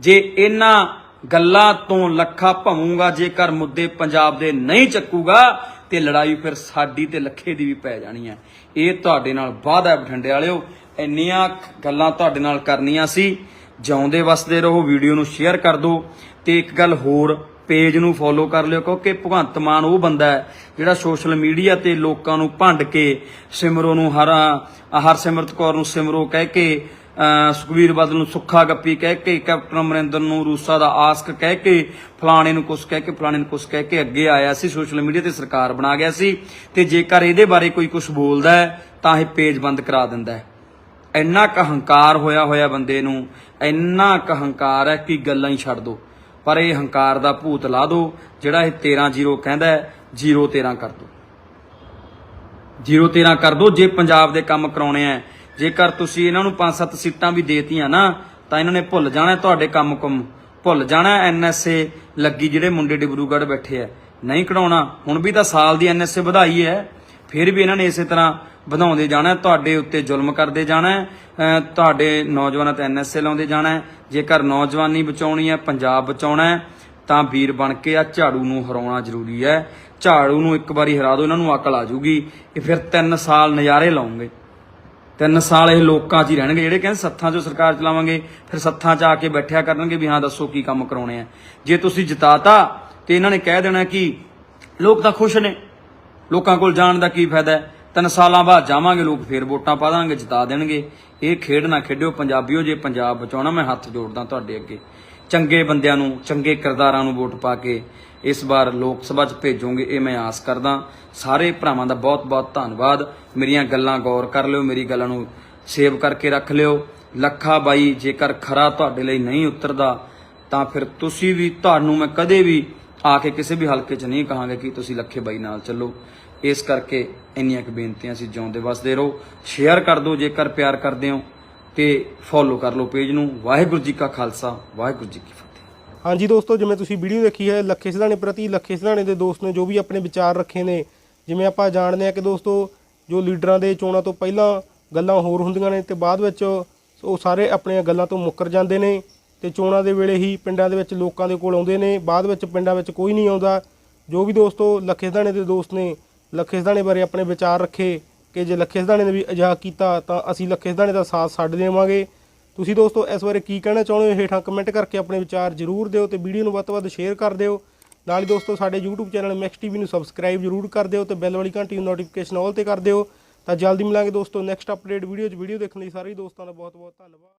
ਜੇ ਇਹਨਾਂ ਗੱਲਾਂ ਤੋਂ ਲੱਖਾ ਭਵੂਗਾ ਜੇਕਰ ਮੁੱਦੇ ਪੰਜਾਬ ਦੇ ਨਹੀਂ ਚੱਕੂਗਾ, ਤੇ ਲੜਾਈ ਫਿਰ ਸਾਡੀ ਤੇ ਲੱਖੇ ਦੀ ਵੀ ਪੈ ਜਾਣੀ ਹੈ ਇਹ ਤੁਹਾਡੇ ਨਾਲ ਵਾਅਦਾ ਹੈ ਬਠਿੰਡੇ ਵਾਲਿਓ। ਇੰਨੀਆਂ ਗੱਲਾਂ ਤੁਹਾਡੇ ਨਾਲ ਕਰਨੀਆਂ ਸੀ। ਜਿਉਂਦੇ ਵਸਦੇ ਰਹੋ, ਵੀਡੀਓ ਨੂੰ ਸ਼ੇਅਰ ਕਰ ਦਿਓ। ਤੇ ਇੱਕ ਗੱਲ ਹੋਰ ਪੇਜ ਨੂੰ ਫੋਲੋ ਕਰ ਲਿਓ, ਕਿਉਂਕਿ ਭਗਵੰਤ ਮਾਨ ਉਹ ਬੰਦਾ ਹੈ ਜਿਹੜਾ ਸੋਸ਼ਲ ਮੀਡੀਆ ਤੇ ਲੋਕਾਂ ਨੂੰ ਭੰਡ ਕੇ ਸਿਮਰੋ ਨੂੰ ਹਰ ਹਰਸਿਮਰਤ ਕੌਰ ਨੂੰ ਸਿਮਰੋ ਕਹਿ ਕੇ, ਅਹ ਸੁਖਬੀਰ ਬਾਦਲ ਨੂੰ ਸੁੱਖਾ ਗੱਪੀ ਕਹਿ ਕੇ, ਕੈਪਟਨ ਅਮਰਿੰਦਰ ਨੂੰ ਰੂਸਾ ਦਾ ਆਸਕ ਕਹਿ ਕੇ, ਫਲਾਣੇ ਨੂੰ ਕੁਛ ਕਹਿ ਕੇ, ਫਲਾਣੇ ਨੂੰ ਕੁਛ ਕਹਿ ਕੇ ਅੱਗੇ ਆਇਆ ਸੀ ਸੋਸ਼ਲ ਮੀਡੀਆ ਤੇ ਸਰਕਾਰ ਬਣਾ ਗਿਆ ਸੀ ਤੇ ਜੇਕਰ ਇਹਦੇ ਬਾਰੇ ਕੋਈ ਕੁਝ ਬੋਲਦਾ ਹੈ, ਤਾਂ ਇਹ ਪੇਜ ਬੰਦ ਕਰਾ ਦਿੰਦਾ ਹੈ। ਇੰਨਾ ਕੁ ਹੰਕਾਰ ਹੋਇਆ ਹੋਇਆ ਬੰਦੇ ਨੂੰ, ਇੰਨਾ ਕੁ ਹੰਕਾਰ ਹੈ ਕਿ ਗੱਲਾਂ ਹੀ ਛੱਡ ਦੋ। ਪਰ ਇਹ ਹੰਕਾਰ ਦਾ ਭੂਤ ਲਾ ਦੋ, ਜਿਹੜਾ ਇਹ 13 ਜ਼ੀਰੋ ਕਹਿੰਦਾ ਹੈ 0 13 ਕਰ ਦੋ। 0 13 ਕਰ ਦੋ, ਜੇ ਪੰਜਾਬ ਦੇ ਕੰਮ ਕਰਾਉਣੇ ਆ ਜੇਕਰ ਤੁਸੀਂ ਇਹਨਾਂ ਨੂੰ 5-7 ਸੀਟਾਂ ਵੀ ਦੇਤੀਆਂ ਨਾ, ਤਾਂ ਇਹਨਾਂ ਨੇ ਭੁੱਲ ਜਾਣਾ ਤੁਹਾਡੇ ਕੰਮ ਕੁਮ। ਭੁੱਲ ਜਾਣਾ ਐਨਐਸਏ ਲੱਗੀ ਜਿਹੜੇ ਮੁੰਡੇ ਡਿਬਰੂਗੜ੍ਹ ਬੈਠੇ ਆ ਨਹੀਂ ਕਢਾਉਣਾ, ਹੁਣ ਵੀ ਤਾਂ ਸਾਲ ਦੀ ਐਨਐਸਏ ਵਧਾਈ ਹੈ ਫਿਰ ਵੀ ਇਹਨਾਂ ਨੇ ਇਸੇ ਤਰ੍ਹਾਂ ਵਧਾਉਂਦੇ ਜਾਣਾ, ਤੁਹਾਡੇ ਉੱਤੇ ਜ਼ੁਲਮ ਕਰਦੇ ਜਾਣਾ ਤੁਹਾਡੇ ਨੌਜਵਾਨਾਂ ਤੇ ਐਨਐਸਏ ਲਾਉਂਦੇ ਜਾਣਾ, ਜੇਕਰ ਨੌਜਵਾਨੀ ਬਚਾਉਣੀ ਹੈ, ਪੰਜਾਬ ਬਚਾਉਣਾ ਹੈ, ਤਾਂ ਵੀਰ ਬਣ ਕੇ ਆ ਝਾੜੂ ਨੂੰ ਹਰਾਉਣਾ ਜ਼ਰੂਰੀ ਹੈ। ਝਾੜੂ ਨੂੰ ਇੱਕ ਵਾਰੀ ਹਰਾ ਦਿਓ, ਇਹਨਾਂ ਨੂੰ ਅਕਲ ਆ ਜੂਗੀ ਇਹ ਫਿਰ 3 ਸਾਲ ਨਜ਼ਾਰੇ ਲਾਉਂਗੇ। ਤਿੰਨ ਸਾਲ ਇਹ ਲੋਕਾਂ 'ਚ ਹੀ ਰਹਿਣਗੇ, ਜਿਹੜੇ ਕਹਿੰਦੇ ਸੱਥਾਂ 'ਚੋਂ ਸਰਕਾਰ ਚਲਾਵਾਂਗੇ, ਫਿਰ ਸੱਥਾਂ 'ਚ ਆ ਕੇ ਬੈਠਿਆ ਕਰਨਗੇ ਵੀ ਹਾਂ, ਦੱਸੋ ਕੀ ਕੰਮ ਕਰਾਉਣੇ ਆ। ਜੇ ਤੁਸੀਂ ਜਿਤਾਤਾ, ਤੇ ਇਹਨਾਂ ਨੇ ਕਹਿ ਦੇਣਾ ਕਿ ਲੋਕ ਤਾਂ ਖੁਸ਼ ਨੇ, ਲੋਕਾਂ ਕੋਲ ਜਾਣ ਦਾ ਕੀ ਫਾਇਦਾ ਹੈ? ਤਿੰਨ ਸਾਲਾਂ ਬਾਅਦ ਜਾਵਾਂਗੇ, ਲੋਕ ਫੇਰ ਵੋਟਾਂ ਪਾ ਦਾਂਗੇ, ਜਿਤਾ ਦੇਣਗੇ। ਇਹ ਖੇਡ ਨਾ ਖੇਡਿਓ ਪੰਜਾਬੀਓ, ਜੇ ਪੰਜਾਬ ਬਚਾਉਣਾ, ਮੈਂ ਹੱਥ ਜੋੜਦਾ ਤੁਹਾਡੇ ਅੱਗੇ। ਚੰਗੇ ਬੰਦਿਆਂ ਨੂੰ, ਚੰਗੇ ਕਿਰਦਾਰਾਂ ਨੂੰ ਵੋਟ ਪਾ ਕੇ ਇਸ ਵਾਰ ਲੋਕ ਸਭਾ 'ਚ ਭੇਜੋਗੇ, ਇਹ ਮੈਂ ਆਸ ਕਰਦਾ। ਸਾਰੇ ਭਰਾਵਾਂ ਦਾ ਬਹੁਤ-ਬਹੁਤ ਧੰਨਵਾਦ। ਮੇਰੀਆਂ ਗੱਲਾਂ ਗੌਰ ਕਰ ਲਿਓ, ਮੇਰੀ ਗੱਲਾਂ ਨੂੰ ਸੇਵ ਕਰਕੇ ਰੱਖ ਲਿਓ। ਲੱਖਾ ਬਾਈ, ਜੇਕਰ ਖਰਾ ਤੁਹਾਡੇ ਲਈ ਨਹੀਂ ਉਤਰਦਾ, ਤਾਂ ਫਿਰ ਤੁਸੀਂ ਵੀ, ਤੁਹਾਨੂੰ ਮੈਂ ਕਦੇ ਵੀ ਆ ਕੇ ਕਿਸੇ ਵੀ ਹਲਕੇ 'ਚ ਨਹੀਂ ਕਹਾਂਗਾ ਕਿ ਤੁਸੀਂ ਲੱਖੇ ਬਾਈ ਨਾਲ ਚੱਲੋ। ਇਸ ਕਰਕੇ ਇੰਨੀਆਂ ਕੁ ਬੇਨਤੀਆਂ ਸੀ ਜਿਉਂਦੇ ਵਸਦੇ ਰਹੋ। ਸ਼ੇਅਰ ਕਰ ਦਿਓ ਜੇਕਰ ਪਿਆਰ ਕਰਦੇ ਹੋ ਤੇ ਫੋਲੋ ਕਰ ਲਓ ਪੇਜ ਨੂੰ। ਵਾਹਿਗੁਰੂ ਜੀ ਕਾ ਖਾਲਸਾ, ਵਾਹਿਗੁਰੂ ਜੀ ਕੀ ਫਤਿਹ। ਹਾਂਜੀ ਦੋਸਤੋ, ਜਿਵੇਂ ਤੁਸੀਂ ਵੀਡੀਓ ਦੇਖੀ ਹੈ ਲੱਖੇ ਸਿਧਾਣੇ ਪ੍ਰਤੀ, ਲੱਖੇ ਸਿਧਾਣੇ ਦੇ ਦੋਸਤ ਨੇ ਜੋ ਵੀ ਆਪਣੇ ਵਿਚਾਰ ਰੱਖੇ ਨੇ, ਜਿਵੇਂ ਆਪਾਂ ਜਾਣਦੇ ਹਾਂ ਕਿ ਦੋਸਤੋ, ਜੋ ਲੀਡਰਾਂ ਦੇ ਚੋਣਾਂ ਤੋਂ ਪਹਿਲਾਂ ਗੱਲਾਂ ਹੋਰ ਹੁੰਦੀਆਂ ਨੇ ਤੇ ਬਾਅਦ ਵਿੱਚ ਉਹ ਸਾਰੇ ਆਪਣੀਆਂ ਗੱਲਾਂ ਤੋਂ ਮੁੱਕਰ ਜਾਂਦੇ ਨੇ ਤੇ ਚੋਣਾਂ ਦੇ ਵੇਲੇ ਹੀ ਪਿੰਡਾਂ ਦੇ ਵਿੱਚ ਲੋਕਾਂ ਦੇ ਕੋਲ ਆਉਂਦੇ ਨੇ, ਬਾਅਦ ਵਿੱਚ ਪਿੰਡਾਂ ਵਿੱਚ ਕੋਈ ਨਹੀਂ ਆਉਂਦਾ। ਜੋ ਵੀ ਦੋਸਤੋ, ਲੱਖੇ ਸਿਧਾਣੇ ਦੇ ਦੋਸਤ ਨੇ ਲੱਖੇ ਸਿਧਾਣੇ ਬਾਰੇ ਆਪਣੇ ਵਿਚਾਰ ਰੱਖੇ ਕਿ ਜੇ ਲੱਖੇ ਸਿਧਾਣੇ ਨੇ ਵੀ ਅਜਿਹਾ ਕੀਤਾ ਤਾਂ ਅਸੀਂ ਲੱਖੇ ਸਿਧਾਣੇ ਦਾ ਸਾਥ ਛੱਡ ਦੇਵਾਂਗੇ। ਤੁਸੀਂ ਦੋਸਤੋ, ਇਸ ਬਾਰੇ ਕੀ ਕਹਿਣਾ ਚਾਹੁੰਦੇ ਹੋ? ਹੇਠਾਂ ਕਮੈਂਟ ਕਰਕੇ ਆਪਣੇ ਵਿਚਾਰ ਜ਼ਰੂਰ ਦਿਓ ਤੇ ਵੀਡੀਓ ਨੂੰ ਵੱਧ ਤੋਂ ਵੱਧ ਸ਼ੇਅਰ ਕਰ ਦਿਓ। ਨਾਲ ਹੀ ਦੋਸਤੋ, ਸਾਡੇ YouTube ਚੈਨਲ ਮੈਕਸ ਟੀਵੀ ਨੂੰ ਸਬਸਕ੍ਰਾਈਬ ਜ਼ਰੂਰ ਕਰ ਦਿਓ ਤੇ ਬੈਲ ਵਾਲੀ ਘੰਟੀ ਨੂੰ ਨੋਟੀਫਿਕੇਸ਼ਨ ਆਲ ਤੇ ਕਰ ਦਿਓ। ਤਾਂ ਜਲਦੀ ਮਿਲਾਂਗੇ ਦੋਸਤੋ ਨੈਕਸਟ ਅਪਡੇਟ ਵੀਡੀਓ 'ਚ। ਵੀਡੀਓ ਦੇਖਣ ਲਈ ਸਾਰੇ ਦੋਸਤਾਂ ਦਾ ਬਹੁਤ ਬਹੁਤ ਧੰਨਵਾਦ।